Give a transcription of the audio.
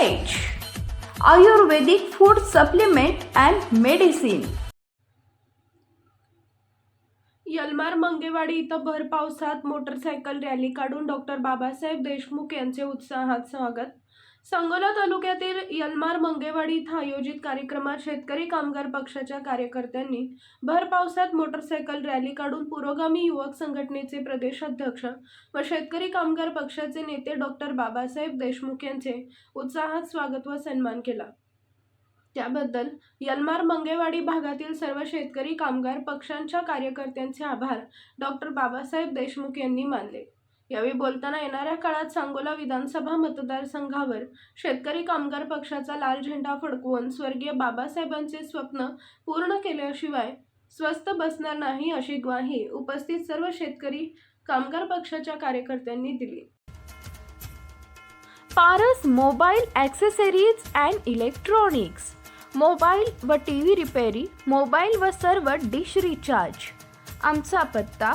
Ayurvedic food supplement and medicine Yalmar Mangewadi इथं भर पावसात मोटरसायकल रॅली काढून डॉक्टर बाबासाहेब देशमुख यांचे उत्साहात स्वागत. सांगोला तालुक्यातील यलमार मंगेवाडी इथं आयोजित कार्यक्रमात शेतकरी कामगार पक्षाच्या कार्यकर्त्यांनी भर पावसात मोटरसायकल रॅली काढून पुरोगामी युवक संघटनेचे प्रदेशाध्यक्ष व शेतकरी कामगार पक्षाचे नेते डॉक्टर बाबासाहेब देशमुख यांचे उत्साहात स्वागत व सन्मान केला. त्याबद्दल यलमार मंगेवाडी भागातील सर्व शेतकरी कामगार पक्षांच्या कार्यकर्त्यांचे आभार डॉक्टर बाबासाहेब देशमुख यांनी मानले. यावेळी बोलताना येणाऱ्या काळात सांगोला विधानसभा मतदारसंघावर शेतकरी कामगार पक्षाचा लाल झेंडा फडकवून स्वर्गीय बाबासाहेबांचे स्वप्न पूर्ण केल्याशिवाय स्वस्त बसणार नाही अशी ग्वाही उपस्थित सर्व शेतकरी कामगार पक्षाच्या कार्यकर्त्यांनी दिली. Paras mobile accessories and electronics. Mobile व टी व्ही रिपेरी मोबाईल व सर्व डिश रिचार्ज. आमचा पत्ता